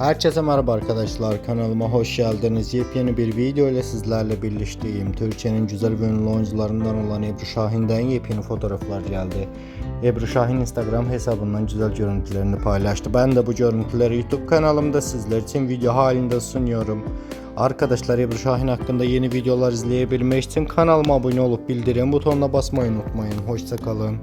Herkese merhaba arkadaşlar kanalıma hoş geldiniz. Yepyeni bir video ile sizlerle birlikteyim. Türkiye'nin güzel ve ünlü oyuncularından olan Ebru Şahin'den yepyeni fotoğraflar geldi. Ebru Şahin Instagram hesabından güzel görüntülerini paylaştı. Ben de bu görüntüleri YouTube kanalımda sizler için video halinde sunuyorum. Arkadaşlar Ebru Şahin hakkında yeni videolar izleyebilmek için kanalıma abone olup bildirim butonuna basmayı unutmayın. Hoşçakalın.